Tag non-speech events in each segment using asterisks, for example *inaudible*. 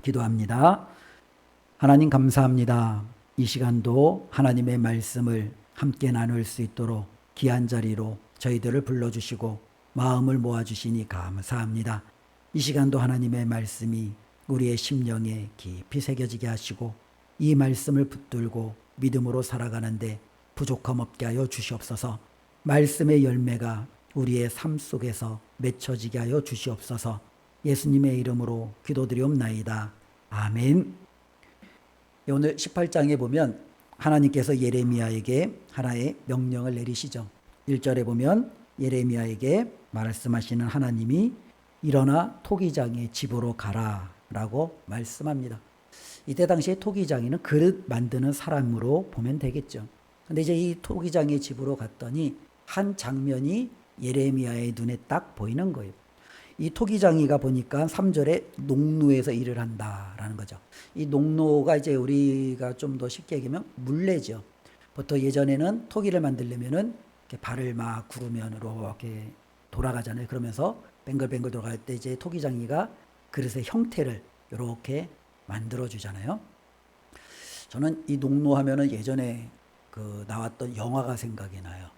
기도합니다. 하나님 감사합니다. 이 시간도 하나님의 말씀을 함께 나눌 수 있도록 귀한 자리로 저희들을 불러주시고 마음을 모아주시니 감사합니다. 이 시간도 하나님의 말씀이 우리의 심령에 깊이 새겨지게 하시고 이 말씀을 붙들고 믿음으로 살아가는데 부족함 없게 하여 주시옵소서 말씀의 열매가 우리의 삶 속에서 맺혀지게 하여 주시옵소서 예수님의 이름으로 기도드리옵나이다. 아멘. 예, 오늘 18장에 보면 하나님께서 예레미야에게 하나의 명령을 내리시죠. 1절에 보면 예레미야에게 말씀하시는 하나님이 일어나 토기장의 집으로 가라 라고 말씀합니다. 이때 당시에 토기장이는 그릇 만드는 사람으로 보면 되겠죠. 근데 이제 이 토기장의 집으로 갔더니 한 장면이 예레미야의 눈에 딱 보이는 거예요. 이 토기장이가 보니까 3절에 농노에서 일을 한다라는 거죠. 이 농노가 이제 우리가 좀 더 쉽게 얘기하면 물레죠. 보통 예전에는 토기를 만들려면은 발을 막 구르면 이렇게 돌아가잖아요. 그러면서 뱅글뱅글 돌아갈 때 이제 토기장이가 그릇의 형태를 이렇게 만들어 주잖아요. 저는 이 농노 하면은 예전에 그 나왔던 영화가 생각이 나요.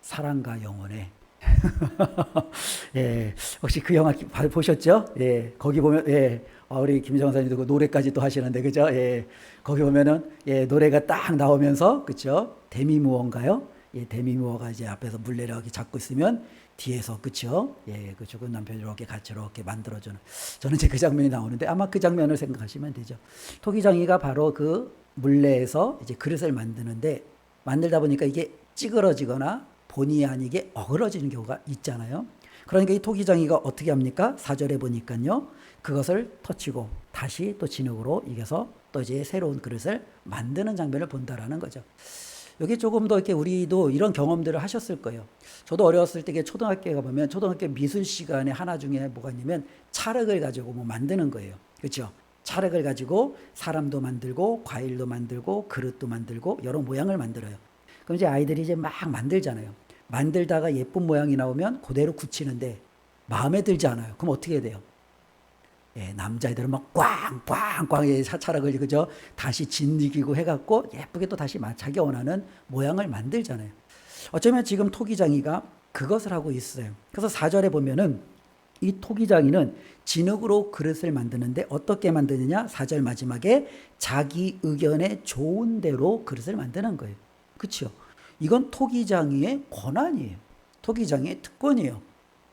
사랑과 영혼의 *laughs* 예, 혹시 그 영화 봐- 보셨죠? 예, 거기 보면 예, 아, 우리 김정은 사님도 그 노래까지 또 하시는데 그죠? 예, 거기 보면은 예, 노래가 딱 나오면서 그죠? 데미무어인가요? 예, 데미무어가 이제 앞에서 물레를 이렇게 잡고 있으면 뒤에서 그죠? 예, 그 죽은 남편이 이렇게 같이 이렇게 만들어주는 저는 이제 그 장면이 나오는데 아마 그 장면을 생각하시면 되죠. 토기장이가 바로 그 물레에서 이제 그릇을 만드는데 만들다 보니까 이게 찌그러지거나 본의 아니게 어그러지는 경우가 있잖아요. 그러니까 이 토기장이가 어떻게 합니까? 사절에 보니까요. 그것을 터치고 다시 또 진흙으로 이겨서 또 이제 새로운 그릇을 만드는 장면을 본다라는 거죠. 여기 조금 더 이렇게 우리도 이런 경험들을 하셨을 거예요. 저도 어렸을 때 초등학교에 가보면 초등학교 미술 시간에 하나 중에 뭐가 있냐면 찰흙을 가지고 뭐 만드는 거예요. 그렇죠? 찰흙을 가지고 사람도 만들고 과일도 만들고 그릇도 만들고 여러 모양을 만들어요. 그럼 이제 아이들이 이제 막 만들잖아요. 만들다가 예쁜 모양이 나오면 그대로 굳히는데 마음에 들지 않아요. 그럼 어떻게 해야 돼요? 예, 남자애들은 막 꽝꽝꽝 예, 차차락을 그죠? 다시 짓이기고 해갖고 예쁘게 또 다시 마- 자기 원하는 모양을 만들잖아요. 어쩌면 지금 토기장이가 그것을 하고 있어요. 그래서 사절에 보면은 이 토기장이는 진흙으로 그릇을 만드는데 어떻게 만드느냐? 사절 마지막에 자기 의견에 좋은 대로 그릇을 만드는 거예요. 그렇죠? 이건 토기장이의 권한이에요. 토기장이의 특권이에요.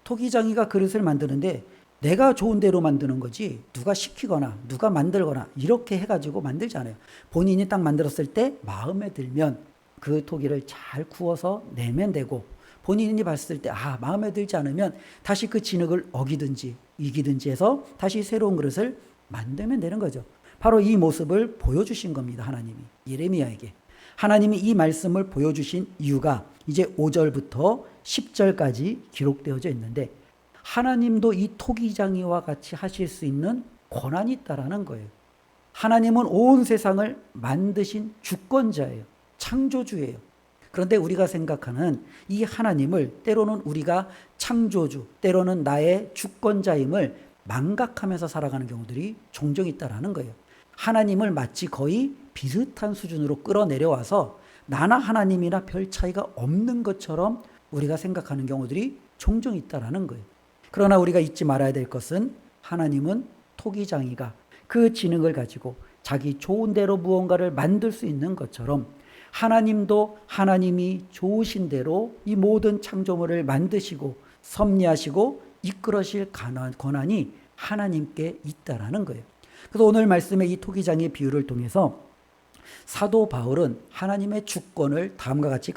토기장이가 그릇을 만드는데 내가 좋은 대로 만드는 거지 누가 시키거나 누가 만들거나 이렇게 해가지고 만들잖아요. 본인이 딱 만들었을 때 마음에 들면 그 토기를 잘 구워서 내면 되고 본인이 봤을 때 아 마음에 들지 않으면 다시 그 진흙을 어기든지 이기든지 해서 다시 새로운 그릇을 만들면 되는 거죠. 바로 이 모습을 보여주신 겁니다. 하나님이 예레미야에게. 하나님이 이 말씀을 보여주신 이유가 이제 5절부터 10절까지 기록되어져 있는데 하나님도 이 토기장이와 같이 하실 수 있는 권한이 있다라는 거예요. 하나님은 온 세상을 만드신 주권자예요. 창조주예요. 그런데 우리가 생각하는 이 하나님을 때로는 우리가 창조주, 때로는 나의 주권자임을 망각하면서 살아가는 경우들이 종종 있다라는 거예요. 하나님을 마치 거의 비슷한 수준으로 끌어내려와서 나나 하나님이나 별 차이가 없는 것처럼 우리가 생각하는 경우들이 종종 있다라는 거예요. 그러나 우리가 잊지 말아야 될 것은 하나님은 토기장이가 그 지능을 가지고 자기 좋은 대로 무언가를 만들 수 있는 것처럼 하나님도 하나님이 좋으신 대로 이 모든 창조물을 만드시고 섭리하시고 이끌으실 가난- 권한이 하나님께 있다라는 거예요. 그래서 오늘 말씀의 이 토기장의 비유를 통해서 사도 바울은 하나님의 주권을 다음과 같이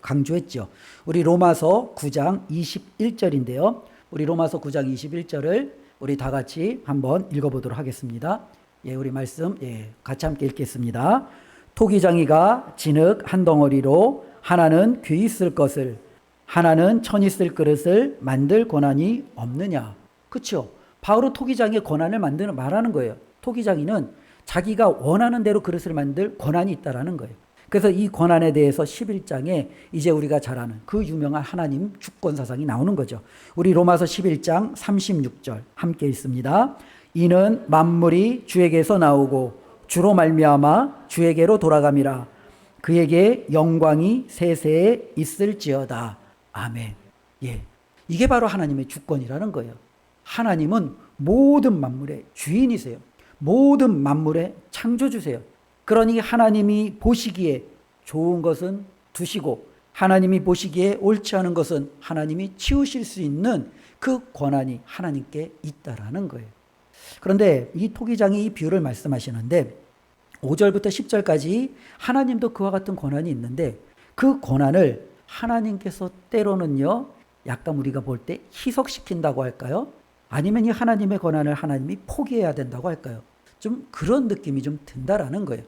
강조했죠. 우리 로마서 9장 21절인데요. 우리 로마서 9장 21절을 우리 다 같이 한번 읽어보도록 하겠습니다. 예, 우리 말씀 예, 같이 함께 읽겠습니다. 토기장이가 진흙 한 덩어리로 하나는 귀 있을 것을 하나는 천 있을 그릇을 만들 권한이 없느냐. 그렇죠? 바울은 토기장의 권한을 만드는 말하는 거예요. 토기장이는 자기가 원하는 대로 그릇을 만들 권한이 있다라는 거예요. 그래서 이 권한에 대해서 11장에 이제 우리가 잘 아는 그 유명한 하나님 주권 사상이 나오는 거죠. 우리 로마서 11장 36절 함께 읽습니다. 이는 만물이 주에게서 나오고 주로 말미암아 주에게로 돌아감이라 그에게 영광이 세세에 있을지어다 아멘 예 이게 바로 하나님의 주권이라는 거예요 하나님은 모든 만물의 주인이세요 모든 만물의 창조주세요 그러니 하나님이 보시기에 좋은 것은 두시고 하나님이 보시기에 옳지 않은 것은 하나님이 치우실 수 있는 그 권한이 하나님께 있다라는 거예요. 그런데 이 토기장이 이 비유를 말씀하시는데 5절부터 10절까지 하나님도 그와 같은 권한이 있는데 그 권한을 하나님께서 때로는요 약간 우리가 볼 때 희석시킨다고 할까요? 아니면 이 하나님의 권한을 하나님이 포기해야 된다고 할까요? 좀 그런 느낌이 좀 든다라는 거예요.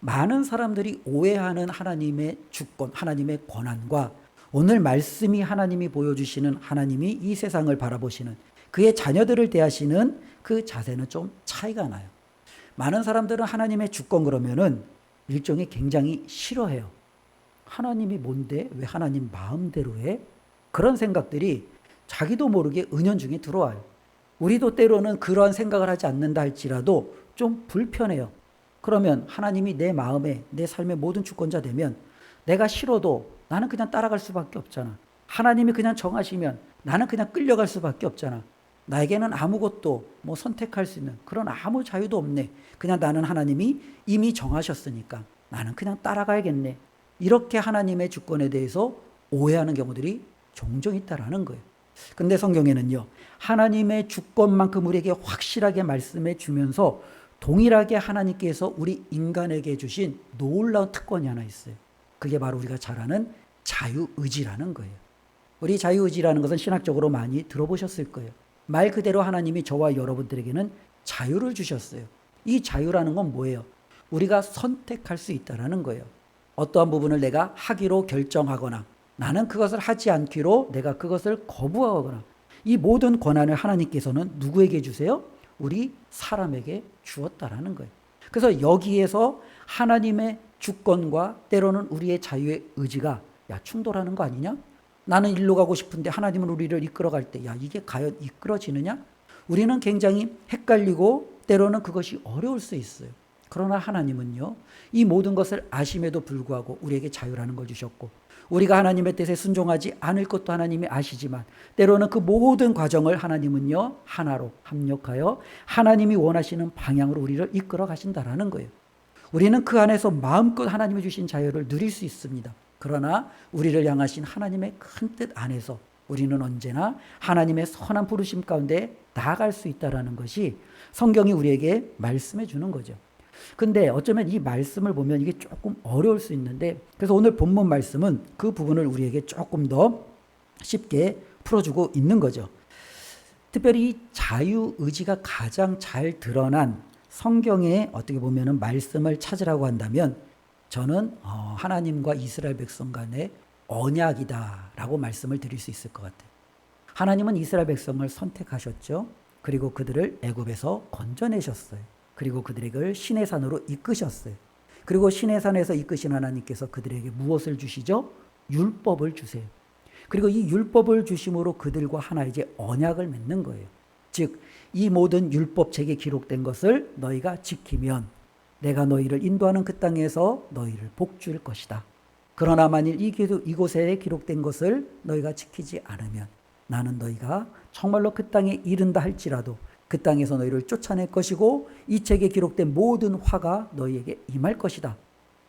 많은 사람들이 오해하는 하나님의 주권, 하나님의 권한과 오늘 말씀이 하나님이 보여주시는 하나님이 이 세상을 바라보시는 그의 자녀들을 대하시는 그 자세는 좀 차이가 나요. 많은 사람들은 하나님의 주권 그러면은 일종의 굉장히 싫어해요. 하나님이 뭔데? 왜 하나님 마음대로 해? 그런 생각들이 자기도 모르게 은연중에 들어와요. 우리도 때로는 그러한 생각을 하지 않는다 할지라도 좀 불편해요. 그러면 하나님이 내 마음에 내 삶의 모든 주권자 되면 내가 싫어도 나는 그냥 따라갈 수밖에 없잖아. 하나님이 그냥 정하시면 나는 그냥 끌려갈 수밖에 없잖아. 나에게는 아무것도 뭐 선택할 수 있는 그런 아무 자유도 없네. 그냥 나는 하나님이 이미 정하셨으니까 나는 그냥 따라가야겠네. 이렇게 하나님의 주권에 대해서 오해하는 경우들이 종종 있다라는 거예요. 근데 성경에는요, 하나님의 주권만큼 우리에게 확실하게 말씀해 주면서 동일하게 하나님께서 우리 인간에게 주신 놀라운 특권이 하나 있어요. 그게 바로 우리가 잘 아는 자유의지라는 거예요. 우리 자유의지라는 것은 신학적으로 많이 들어보셨을 거예요. 말 그대로 하나님이 저와 여러분들에게는 자유를 주셨어요. 이 자유라는 건 뭐예요? 우리가 선택할 수 있다라는 거예요. 어떠한 부분을 내가 하기로 결정하거나 나는 그것을 하지 않기로 내가 그것을 거부하거나 이 모든 권한을 하나님께서는 누구에게 주세요? 우리 사람에게 주었다라는 거예요. 그래서 여기에서 하나님의 주권과 때로는 우리의 자유의 의지가 야 충돌하는 거 아니냐? 나는 일로 가고 싶은데 하나님은 우리를 이끌어 갈 때 야 이게 과연 이끌어지느냐? 우리는 굉장히 헷갈리고 때로는 그것이 어려울 수 있어요. 그러나 하나님은요, 이 모든 것을 아심에도 불구하고 우리에게 자유라는 걸 주셨고, 우리가 하나님의 뜻에 순종하지 않을 것도 하나님이 아시지만 때로는 그 모든 과정을 하나님은요 하나로 합력하여 하나님이 원하시는 방향으로 우리를 이끌어 가신다라는 거예요. 우리는 그 안에서 마음껏 하나님이 주신 자유를 누릴 수 있습니다. 그러나 우리를 향하신 하나님의 큰 뜻 안에서 우리는 언제나 하나님의 선한 부르심 가운데 나아갈 수 있다라는 것이 성경이 우리에게 말씀해 주는 거죠. 근데 어쩌면 이 말씀을 보면 이게 조금 어려울 수 있는데 그래서 오늘 본문 말씀은 그 부분을 우리에게 조금 더 쉽게 풀어주고 있는 거죠. 특별히 이 자유 의지가 가장 잘 드러난 성경의 어떻게 보면은 말씀을 찾으라고 한다면 저는 어, 하나님과 이스라엘 백성 간의 언약이다라고 말씀을 드릴 수 있을 것 같아요. 하나님은 이스라엘 백성을 선택하셨죠. 그리고 그들을 애굽에서 건져내셨어요. 그리고 그들에게 신의 산으로 이끄셨어요. 그리고 신의 산에서 이끄신 하나님께서 그들에게 무엇을 주시죠? 율법을 주세요. 그리고 이 율법을 주심으로 그들과 하나 이제 언약을 맺는 거예요. 즉, 이 모든 율법책에 기록된 것을 너희가 지키면 내가 너희를 인도하는 그 땅에서 너희를 복주일 것이다. 그러나 만일 이곳에 기록된 것을 너희가 지키지 않으면 나는 너희가 정말로 그 땅에 이른다 할지라도 그 땅에서 너희를 쫓아낼 것이고 이 책에 기록된 모든 화가 너희에게 임할 것이다.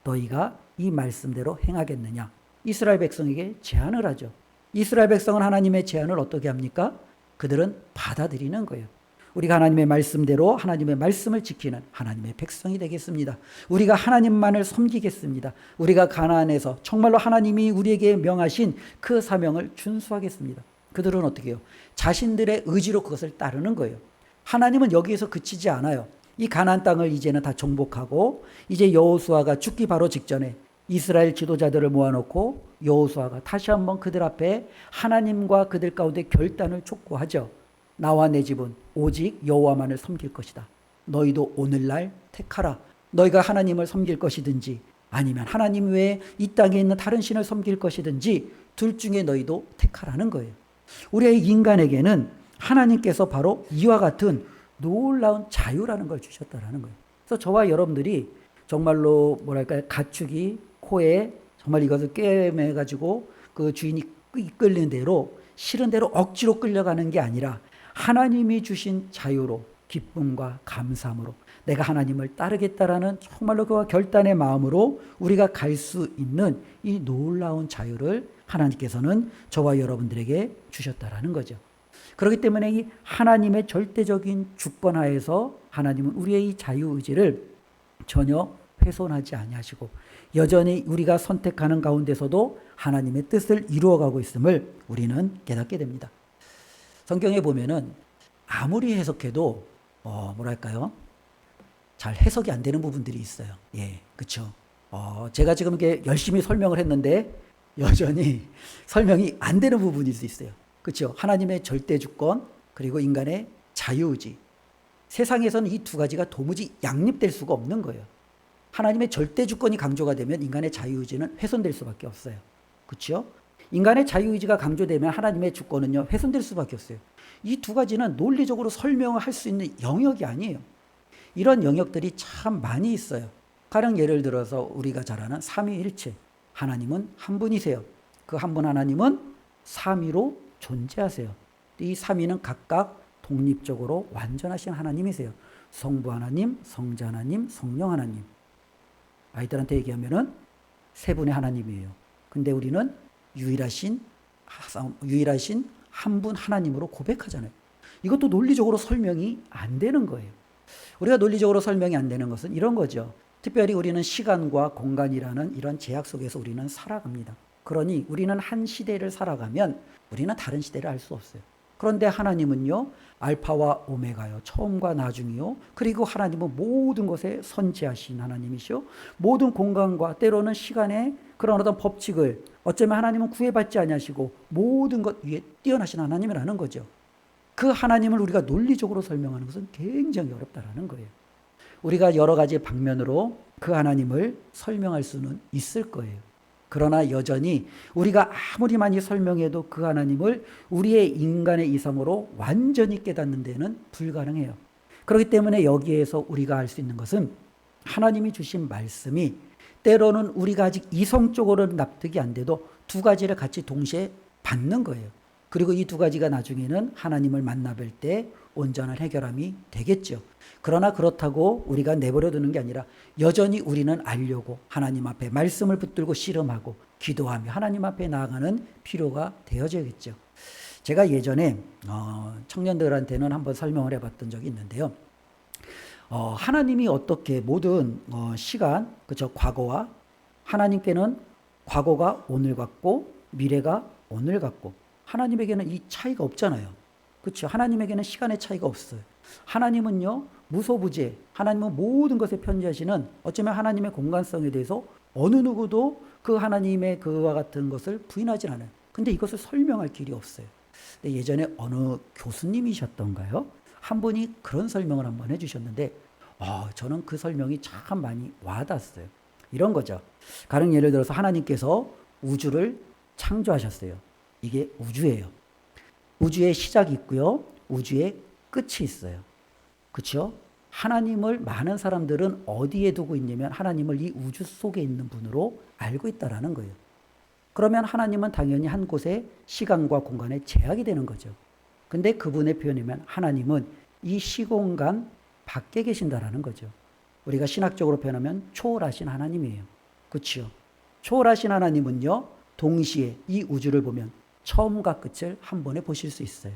너희가 이 말씀대로 행하겠느냐? 이스라엘 백성에게 제안을 하죠. 이스라엘 백성은 하나님의 제안을 어떻게 합니까? 그들은 받아들이는 거예요. 우리가 하나님의 말씀대로 하나님의 말씀을 지키는 하나님의 백성이 되겠습니다. 우리가 하나님만을 섬기겠습니다. 우리가 가나안에서 정말로 하나님이 우리에게 명하신 그 사명을 준수하겠습니다. 그들은 어떻게 해요? 자신들의 의지로 그것을 따르는 거예요. 하나님은 여기에서 그치지 않아요. 이 가나안 땅을 이제는 다 정복하고 이제 여호수아가 죽기 바로 직전에 이스라엘 지도자들을 모아놓고 여호수아가 다시 한번 그들 앞에 하나님과 그들 가운데 결단을 촉구하죠. 나와 내 집은 오직 여호와만을 섬길 것이다. 너희도 오늘날 택하라. 너희가 하나님을 섬길 것이든지 아니면 하나님 외에 이 땅에 있는 다른 신을 섬길 것이든지 둘 중에 너희도 택하라는 거예요. 우리의 인간에게는 하나님께서 바로 이와 같은 놀라운 자유라는 걸 주셨다라는 거예요. 그래서 저와 여러분들이 정말로 뭐랄까요 가축이 코에 정말 이것을 꿰매 가지고 그 주인이 이끌리는 대로 싫은 대로 억지로 끌려가는 게 아니라 하나님이 주신 자유로 기쁨과 감사함으로 내가 하나님을 따르겠다라는 정말로 그와 결단의 마음으로 우리가 갈 수 있는 이 놀라운 자유를 하나님께서는 저와 여러분들에게 주셨다라는 거죠. 그렇기 때문에 이 하나님의 절대적인 주권 하에서 하나님은 우리의 이 자유 의지를 전혀 훼손하지 아니하시고 여전히 우리가 선택하는 가운데서도 하나님의 뜻을 이루어가고 있음을 우리는 깨닫게 됩니다. 성경에 보면은 아무리 해석해도 어 뭐랄까요 잘 해석이 안 되는 부분들이 있어요. 예, 그렇죠. 어 제가 지금 이게 열심히 설명을 했는데 여전히 *laughs* 설명이 안 되는 부분일 수 있어요. 그렇죠. 하나님의 절대 주권 그리고 인간의 자유의지. 세상에서는 이 두 가지가 도무지 양립될 수가 없는 거예요. 하나님의 절대 주권이 강조가 되면 인간의 자유의지는 훼손될 수밖에 없어요. 그렇죠? 인간의 자유의지가 강조되면 하나님의 주권은요 훼손될 수밖에 없어요. 이 두 가지는 논리적으로 설명을 할수 있는 영역이 아니에요. 이런 영역들이 참 많이 있어요. 가령 예를 들어서 우리가 잘 아는 삼위일체. 하나님은 한 분이세요. 그 한 분 하나님은 삼위로 존재하세요. 이 삼위는 각각 독립적으로 완전하신 하나님이세요. 성부 하나님, 성자 하나님, 성령 하나님. 아이들한테 얘기하면은 세 분의 하나님이에요. 근데 우리는 유일하신 유일하신 한 분 하나님으로 고백하잖아요. 이것도 논리적으로 설명이 안 되는 거예요. 우리가 논리적으로 설명이 안 되는 것은 이런 거죠. 특별히 우리는 시간과 공간이라는 이런 제약 속에서 우리는 살아갑니다. 그러니 우리는 한 시대를 살아가면 우리는 다른 시대를 알 수 없어요. 그런데 하나님은요, 알파와 오메가요, 처음과 나중이요, 그리고 하나님은 모든 것에 선지하신 하나님이시요, 모든 공간과 때로는 시간의 그런 어떤 법칙을 어쩌면 하나님은 구애받지 아니하시고 모든 것 위에 뛰어나신 하나님이라는 거죠. 그 하나님을 우리가 논리적으로 설명하는 것은 굉장히 어렵다라는 거예요. 우리가 여러 가지 방면으로 그 하나님을 설명할 수는 있을 거예요. 그러나 여전히 우리가 아무리 많이 설명해도 그 하나님을 우리의 인간의 이성으로 완전히 깨닫는 데는 불가능해요. 그렇기 때문에 여기에서 우리가 할 수 있는 것은 하나님이 주신 말씀이 때로는 우리가 아직 이성적으로는 납득이 안 돼도 두 가지를 같이 동시에 받는 거예요. 그리고 이 두 가지가 나중에는 하나님을 만나뵐 때 온전한 해결함이 되겠죠. 그러나 그렇다고 우리가 내버려 두는 게 아니라 여전히 우리는 알려고 하나님 앞에 말씀을 붙들고 씨름하고 기도하며 하나님 앞에 나아가는 필요가 되어져야겠죠. 제가 예전에 어, 청년들한테는 한번 설명을 해봤던 적이 있는데요. 어, 하나님이 어떻게 모든 어, 시간, 그죠 과거와 하나님께는 과거가 오늘 같고 미래가 오늘 같고 하나님에게는 이 차이가 없잖아요. 그렇죠. 하나님에게는 시간의 차이가 없어요. 하나님은요 무소부재. 하나님은 모든 것에 편지하시는 어쩌면 하나님의 공간성에 대해서 어느 누구도 그 하나님의 그와 같은 것을 부인하지 않아요. 근데 이것을 설명할 길이 없어요. 근데 예전에 어느 교수님이셨던가요? 한 분이 그런 설명을 한번 해주셨는데, 어, 저는 그 설명이 참 많이 와닿았어요. 이런 거죠. 가령 예를 들어서 하나님께서 우주를 창조하셨어요. 이게 우주예요. 우주의 시작이 있고요. 우주의 끝이 있어요. 그렇죠? 하나님을 많은 사람들은 어디에 두고 있냐면 하나님을 이 우주 속에 있는 분으로 알고 있다라는 거예요. 그러면 하나님은 당연히 한 곳에 시간과 공간에 제약이 되는 거죠. 근데 그분의 표현이면 하나님은 이 시공간 밖에 계신다라는 거죠. 우리가 신학적으로 표현하면 초월하신 하나님이에요. 그렇죠? 초월하신 하나님은요. 동시에 이 우주를 보면 처음과 끝을 한 번에 보실 수 있어요.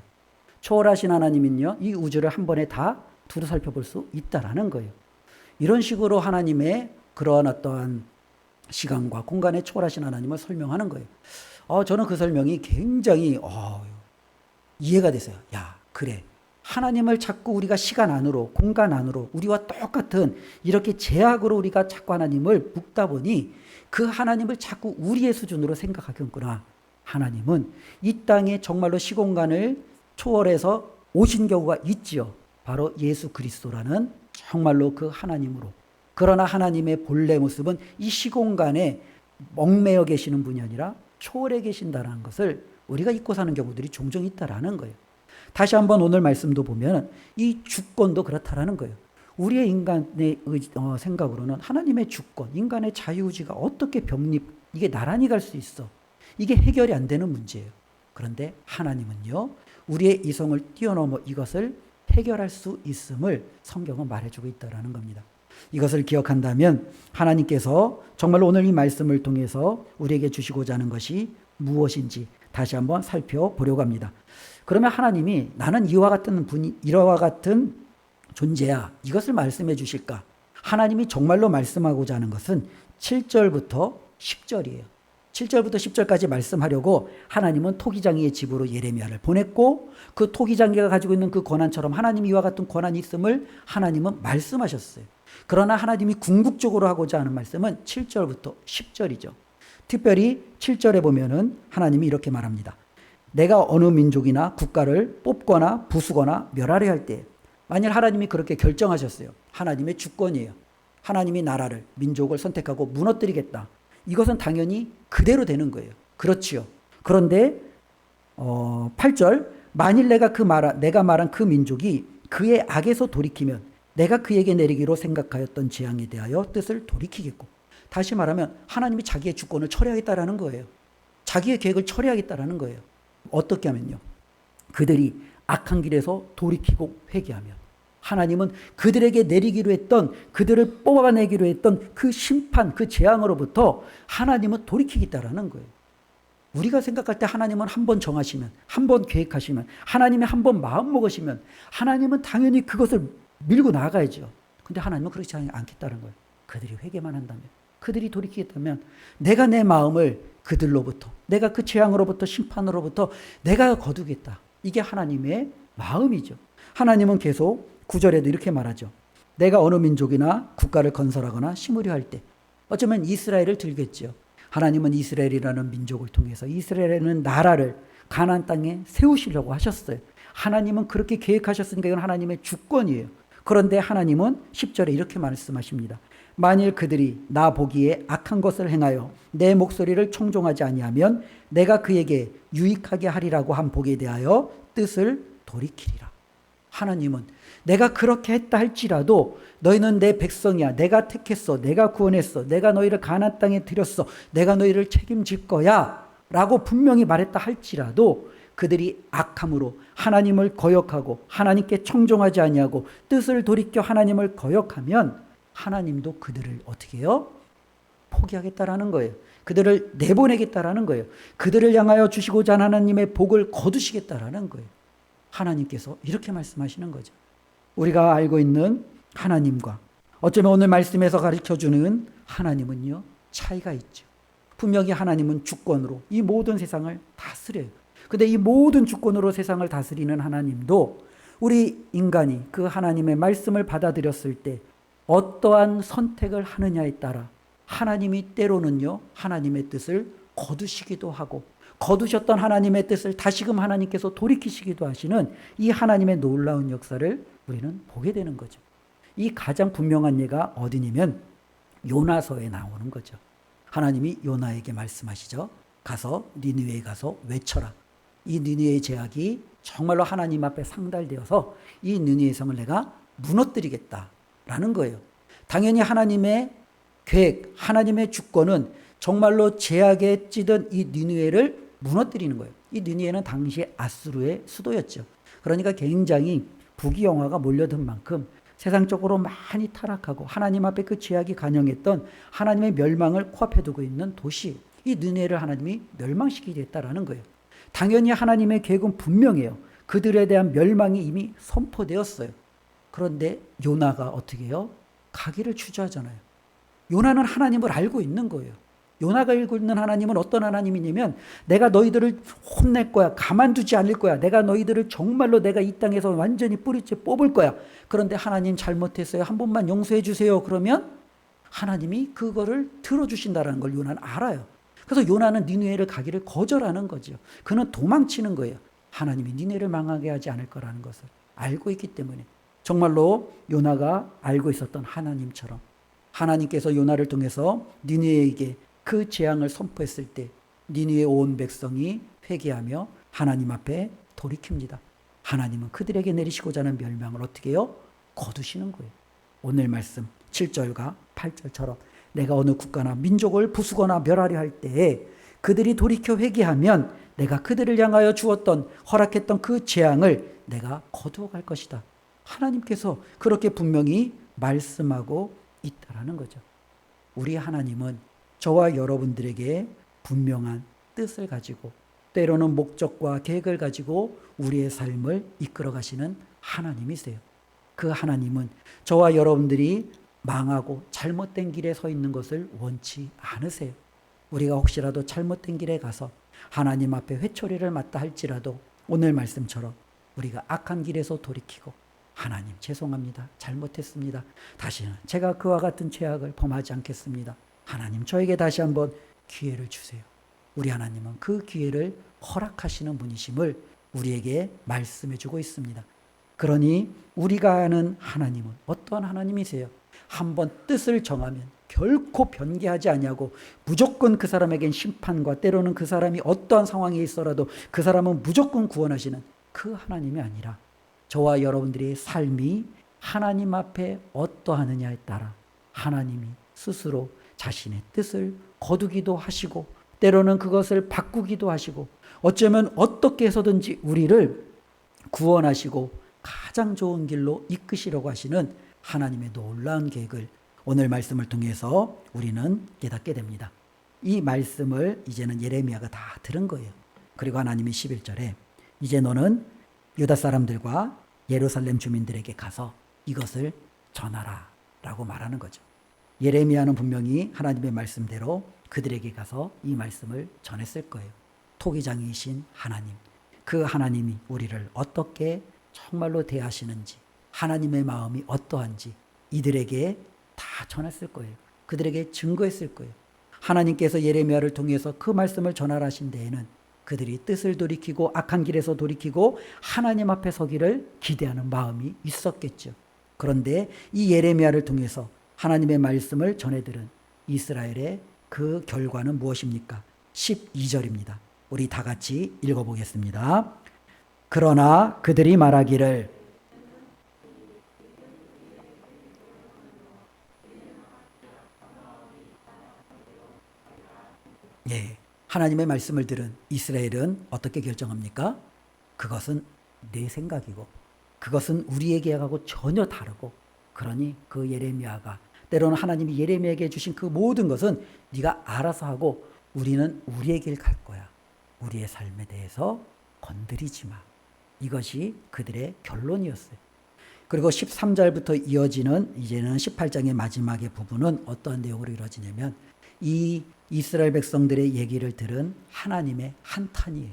초월하신 하나님은요. 이 우주를 한 번에 다 두루 살펴볼 수 있다라는 거예요. 이런 식으로 하나님의 그러한 어떠한 시간과 공간에 초월하신 하나님을 설명하는 거예요. 어, 저는 그 설명이 굉장히 어, 이해가 됐어요. 야, 그래. 하나님을 자꾸 우리가 시간 안으로, 공간 안으로, 우리와 똑같은 이렇게 제약으로 우리가 자꾸 하나님을 묶다 보니 그 하나님을 자꾸 우리의 수준으로 생각하겠구나. 하나님은 이 땅에 정말로 시공간을 초월해서 오신 경우가 있지요. 바로 예수 그리스도라는 정말로 그 하나님으로. 그러나 하나님의 본래 모습은 이 시공간에 얽매여 계시는 분이 아니라 초월해 계신다는 것을 우리가 잊고 사는 경우들이 종종 있다라는 거예요. 다시 한번 오늘 말씀도 보면 이 주권도 그렇다라는 거예요. 우리의 인간의 의, 어, 생각으로는 하나님의 주권, 인간의 자유의지가 어떻게 병립, 이게 나란히 갈 수 있어. 이게 해결이 안 되는 문제예요. 그런데 하나님은요, 우리의 이성을 뛰어넘어 이것을 해결할 수 있음을 성경은 말해주고 있다라는 겁니다. 이것을 기억한다면 하나님께서 정말로 오늘 이 말씀을 통해서 우리에게 주시고자 하는 것이 무엇인지 다시 한번 살펴보려고 합니다. 그러면 하나님이 나는 이와 같은 분이 이와 같은 존재야. 이것을 말씀해 주실까? 하나님이 정말로 말씀하고자 하는 것은 7절부터 10절이에요. 7절부터 10절까지 말씀하려고 하나님은 토기장이의 집으로 예레미야를 보냈고 그 토기장이가 가지고 있는 그 권한처럼 하나님 이와 같은 권한이 있음을 하나님은 말씀하셨어요. 그러나 하나님이 궁극적으로 하고자 하는 말씀은 7절부터 10절이죠. 특별히 7절에 보면은 하나님이 이렇게 말합니다. 내가 어느 민족이나 국가를 뽑거나 부수거나 멸하려 할 때, 만일 하나님이 그렇게 결정하셨어요. 하나님의 주권이에요. 하나님이 나라를, 민족을 선택하고 무너뜨리겠다. 이것은 당연히 그대로 되는 거예요. 그렇지요. 그런데 어, 8절 만일 내가 그말 내가 말한 그 민족이 그의 악에서 돌이키면 내가 그에게 내리기로 생각하였던 재앙에 대하여 뜻을 돌이키겠고 다시 말하면 하나님이 자기의 주권을 처리하겠다라는 거예요. 자기의 계획을 처리하겠다라는 거예요. 어떻게 하면요. 그들이 악한 길에서 돌이키고 회개하면 하나님은 그들에게 내리기로 했던 그들을 뽑아내기로 했던 그 심판 그 재앙으로부터 하나님은 돌이키겠다라는 거예요. 우리가 생각할 때 하나님은 한 번 정하시면 한 번 계획하시면 하나님이 한 번 마음 먹으시면 하나님은 당연히 그것을 밀고 나가야죠. 근데 하나님은 그렇지 않겠다는 거예요. 그들이 회개만 한다면 그들이 돌이키겠다면 내가 내 마음을 그들로부터 내가 그 재앙으로부터 심판으로부터 내가 거두겠다. 이게 하나님의 마음이죠. 하나님은 계속 구절에도 이렇게 말하죠. 내가 어느 민족이나 국가를 건설하거나 심으려 할 때 어쩌면 이스라엘을 들겠죠. 하나님은 이스라엘이라는 민족을 통해서 이스라엘이라는 나라를 가나안 땅에 세우시려고 하셨어요. 하나님은 그렇게 계획하셨으니까 이건 하나님의 주권이에요. 그런데 하나님은 10절에 이렇게 말씀하십니다. 만일 그들이 나 보기에 악한 것을 행하여 내 목소리를 청종하지 아니하면 내가 그에게 유익하게 하리라고 한 복에 대하여 뜻을 돌이키리라. 하나님은 내가 그렇게 했다 할지라도 너희는 내 백성이야. 내가 택했어. 내가 구원했어. 내가 너희를 가나안 땅에 들였어. 내가 너희를 책임질 거야. 라고 분명히 말했다 할지라도 그들이 악함으로 하나님을 거역하고 하나님께 청종하지 아니하고 뜻을 돌이켜 하나님을 거역하면 하나님도 그들을 어떻게 해요? 포기하겠다라는 거예요. 그들을 내보내겠다라는 거예요. 그들을 향하여 주시고자 하는 하나님의 복을 거두시겠다라는 거예요. 하나님께서 이렇게 말씀하시는 거죠. 우리가 알고 있는 하나님과 어쩌면 오늘 말씀에서 가르쳐 주는 하나님은요, 차이가 있죠. 분명히 하나님은 주권으로 이 모든 세상을 다스려요. 근데 이 모든 주권으로 세상을 다스리는 하나님도 우리 인간이 그 하나님의 말씀을 받아들였을 때 어떠한 선택을 하느냐에 따라 하나님이 때로는요, 하나님의 뜻을 거두시기도 하고 거두셨던 하나님의 뜻을 다시금 하나님께서 돌이키시기도 하시는 이 하나님의 놀라운 역사를 우리는 보게 되는 거죠. 이 가장 분명한 예가 어디냐면 요나서에 나오는 거죠. 하나님이 요나에게 말씀하시죠. 가서 니느웨에 가서 외쳐라. 이 니느웨의 제약이 정말로 하나님 앞에 상달되어서 이 니느웨 성을 내가 무너뜨리겠다라는 거예요. 당연히 하나님의 계획, 하나님의 주권은 정말로 제약에 찌든 이 니느웨를 무너뜨리는 거예요. 이 니느웨는 당시에 아수르의 수도였죠. 그러니까 굉장히 부귀영화가 몰려든 만큼 세상적으로 많이 타락하고 하나님 앞에 그 죄악이 간영했던 하나님의 멸망을 코앞에 두고 있는 도시 이 느네를 하나님이 멸망시키겠다라는 거예요. 당연히 하나님의 계획은 분명해요. 그들에 대한 멸망이 이미 선포되었어요. 그런데 요나가 어떻게 해요? 가기를 추저하잖아요. 요나는 하나님을 알고 있는 거예요. 요나가 읽고 있는 하나님은 어떤 하나님이냐면 내가 너희들을 혼낼 거야. 가만두지 않을 거야. 내가 너희들을 정말로 내가 이 땅에서 완전히 뿌리째 뽑을 거야. 그런데 하나님 잘못했어요. 한 번만 용서해 주세요. 그러면 하나님이 그거를 들어주신다라는 걸 요나는 알아요. 그래서 요나는 니누에를 가기를 거절하는 거죠. 그는 도망치는 거예요. 하나님이 니누에를 망하게 하지 않을 거라는 것을 알고 있기 때문에 정말로 요나가 알고 있었던 하나님처럼 하나님께서 요나를 통해서 니누에에게 그 재앙을 선포했을 때 니느의 온 백성이 회개하며 하나님 앞에 돌이킵니다. 하나님은 그들에게 내리시고자 하는 멸망을 어떻게 해요? 거두시는 거예요. 오늘 말씀 7절과 8절처럼 내가 어느 국가나 민족을 부수거나 멸하려 할 때에 그들이 돌이켜 회개하면 내가 그들을 향하여 주었던 허락했던 그 재앙을 내가 거두어 갈 것이다. 하나님께서 그렇게 분명히 말씀하고 있다라는 거죠. 우리 하나님은 저와 여러분들에게 분명한 뜻을 가지고 때로는 목적과 계획을 가지고 우리의 삶을 이끌어 가시는 하나님이세요. 그 하나님은 저와 여러분들이 망하고 잘못된 길에 서 있는 것을 원치 않으세요. 우리가 혹시라도 잘못된 길에 가서 하나님 앞에 회초리를 맞다 할지라도 오늘 말씀처럼 우리가 악한 길에서 돌이키고 하나님 죄송합니다. 잘못했습니다. 다시는 제가 그와 같은 죄악을 범하지 않겠습니다. 하나님 저에게 다시 한번 기회를 주세요. 우리 하나님은 그 기회를 허락하시는 분이심을 우리에게 말씀해 주고 있습니다. 그러니 우리가 아는 하나님은 어떠한 하나님이세요? 한번 뜻을 정하면 결코 변개하지 아니하고 무조건 그 사람에겐 심판과 때로는 그 사람이 어떠한 상황에 있어라도 그 사람은 무조건 구원하시는 그 하나님이 아니라 저와 여러분들의 삶이 하나님 앞에 어떠하느냐에 따라 하나님이 스스로 자신의 뜻을 거두기도 하시고 때로는 그것을 바꾸기도 하시고 어쩌면 어떻게 해서든지 우리를 구원하시고 가장 좋은 길로 이끄시려고 하시는 하나님의 놀라운 계획을 오늘 말씀을 통해서 우리는 깨닫게 됩니다. 이 말씀을 이제는 예레미야가 다 들은 거예요. 그리고 하나님이 11절에 이제 너는 유다 사람들과 예루살렘 주민들에게 가서 이것을 전하라 라고 말하는 거죠. 예레미야는 분명히 하나님의 말씀대로 그들에게 가서 이 말씀을 전했을 거예요. 토기장이신 하나님. 그 하나님이 우리를 어떻게 정말로 대하시는지, 하나님의 마음이 어떠한지 이들에게 다 전했을 거예요. 그들에게 증거했을 거예요. 하나님께서 예레미야를 통해서 그 말씀을 전하라신 데에는 그들이 뜻을 돌이키고 악한 길에서 돌이키고 하나님 앞에 서기를 기대하는 마음이 있었겠죠. 그런데 이 예레미야를 통해서 하나님의 말씀을 전해 들은 이스라엘의 그 결과는 무엇입니까? 12절입니다. 우리 다 같이 읽어보겠습니다. 그러나 그들이 말하기를 예, 하나님의 말씀을 들은 이스라엘은 어떻게 결정합니까? 그것은 내 생각이고 그것은 우리에게 하고 전혀 다르고 그러니 그 예레미야가 때로는 하나님이 예레미야에게 주신 그 모든 것은 네가 알아서 하고 우리는 우리의 길 갈 거야. 우리의 삶에 대해서 건드리지 마. 이것이 그들의 결론이었어요. 그리고 13절부터 이어지는 이제는 18장의 마지막의 부분은 어떠한 내용으로 이루어지냐면 이 이스라엘 백성들의 얘기를 들은 하나님의 한탄이에요.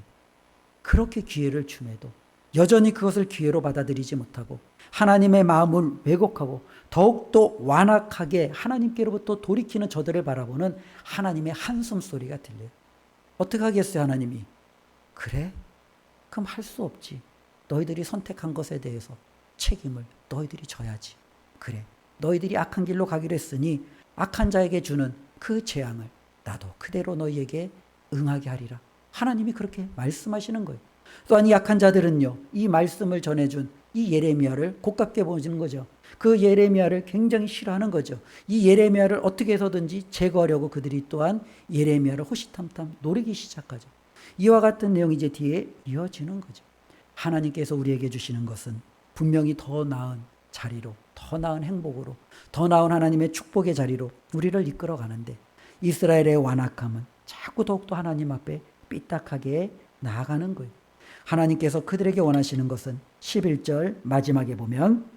그렇게 기회를 줌에도 여전히 그것을 기회로 받아들이지 못하고 하나님의 마음을 왜곡하고 더욱더 완악하게 하나님께로부터 돌이키는 저들을 바라보는 하나님의 한숨 소리가 들려요. 어떻게 하겠어요, 하나님이? 그래? 그럼 할 수 없지. 너희들이 선택한 것에 대해서 책임을 너희들이 져야지. 그래. 너희들이 악한 길로 가기로 했으니 악한 자에게 주는 그 재앙을 나도 그대로 너희에게 응하게 하리라. 하나님이 그렇게 말씀하시는 거예요. 또한 이 약한 자들은요, 이 말씀을 전해준 이 예레미야를 고깝게 보는 거죠. 그 예레미야를 굉장히 싫어하는 거죠. 이 예레미야를 어떻게 해서든지 제거하려고 그들이 또한 예레미야를 호시탐탐 노리기 시작하죠. 이와 같은 내용이 이제 뒤에 이어지는 거죠. 하나님께서 우리에게 주시는 것은 분명히 더 나은 자리로, 더 나은 행복으로, 더 나은 하나님의 축복의 자리로 우리를 이끌어 가는데 이스라엘의 완악함은 자꾸 더욱더 하나님 앞에 삐딱하게 나아가는 거예요. 하나님께서 그들에게 원하시는 것은 11절 마지막에 보면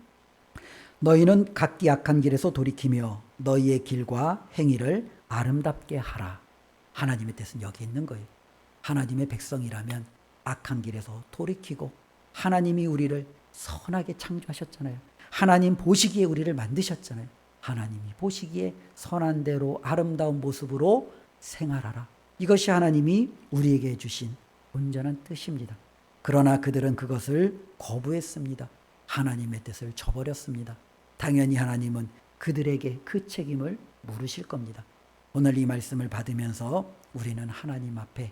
너희는 각기 약한 길에서 돌이키며 너희의 길과 행위를 아름답게 하라. 하나님의 뜻은 여기 있는 거예요. 하나님의 백성이라면 악한 길에서 돌이키고 하나님이 우리를 선하게 창조하셨잖아요. 하나님 보시기에 우리를 만드셨잖아요. 하나님이 보시기에 선한 대로 아름다운 모습으로 생활하라. 이것이 하나님이 우리에게 주신 온전한 뜻입니다. 그러나 그들은 그것을 거부했습니다. 하나님의 뜻을 저버렸습니다. 당연히 하나님은 그들에게 그 책임을 물으실 겁니다. 오늘 이 말씀을 받으면서 우리는 하나님 앞에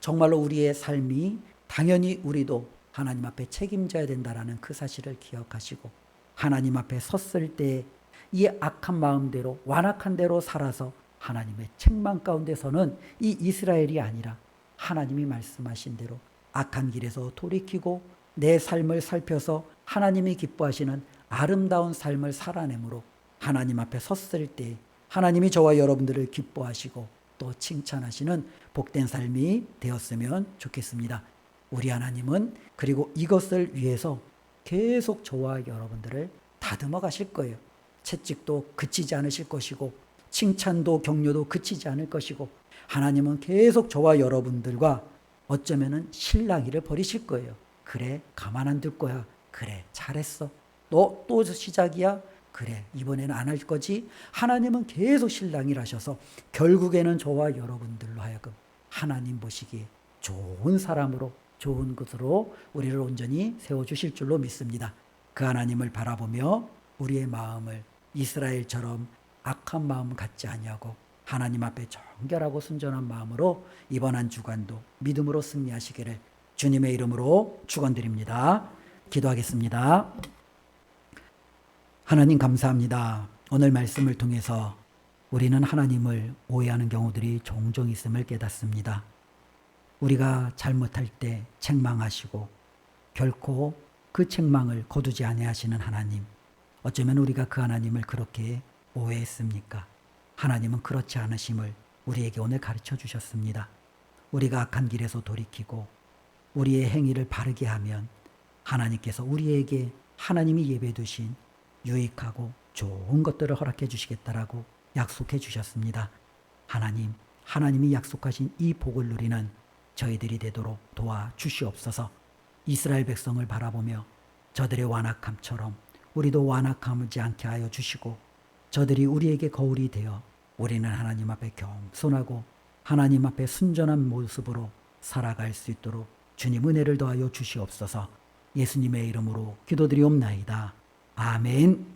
정말로 우리의 삶이 당연히 우리도 하나님 앞에 책임져야 된다라는 그 사실을 기억하시고 하나님 앞에 섰을 때 이 악한 마음대로 완악한 대로 살아서 하나님의 책망 가운데서는 이 이스라엘이 아니라 하나님이 말씀하신 대로 악한 길에서 돌이키고 내 삶을 살펴서 하나님이 기뻐하시는 아름다운 삶을 살아내므로 하나님 앞에 섰을 때 하나님이 저와 여러분들을 기뻐하시고 또 칭찬하시는 복된 삶이 되었으면 좋겠습니다. 우리 하나님은 그리고 이것을 위해서 계속 저와 여러분들을 다듬어 가실 거예요. 채찍도 그치지 않으실 것이고 칭찬도 격려도 그치지 않을 것이고 하나님은 계속 저와 여러분들과 어쩌면은 신랑이를 버리실 거예요. 그래 가만 안 둘 거야. 그래 잘했어. 너 또 시작이야. 그래 이번에는 안 할 거지. 하나님은 계속 신랑이를 하셔서 결국에는 저와 여러분들로 하여금 하나님 보시기에 좋은 사람으로 좋은 것으로 우리를 온전히 세워 주실 줄로 믿습니다. 그 하나님을 바라보며 우리의 마음을 이스라엘처럼 악한 마음 갖지 아니하고 하나님 앞에 정결하고 순전한 마음으로 이번 한 주간도 믿음으로 승리하시기를 주님의 이름으로 축원드립니다. 기도하겠습니다. 하나님 감사합니다. 오늘 말씀을 통해서 우리는 하나님을 오해하는 경우들이 종종 있음을 깨닫습니다. 우리가 잘못할 때 책망하시고 결코 그 책망을 거두지 아니하시는 하나님. 어쩌면 우리가 그 하나님을 그렇게 오해했습니까? 하나님은 그렇지 않으심을 우리에게 오늘 가르쳐 주셨습니다. 우리가 악한 길에서 돌이키고 우리의 행위를 바르게 하면 하나님께서 우리에게 하나님이 예배 두신 유익하고 좋은 것들을 허락해 주시겠다라고 약속해 주셨습니다. 하나님, 하나님이 약속하신 이 복을 누리는 저희들이 되도록 도와 주시옵소서. 이스라엘 백성을 바라보며 저들의 완악함처럼 우리도 완악하지 않게 하여 주시고 저들이 우리에게 거울이 되어 우리는 하나님 앞에 겸손하고 하나님 앞에 순전한 모습으로 살아갈 수 있도록 주님 은혜를 더하여 주시옵소서. 예수님의 이름으로 기도드리옵나이다. 아멘.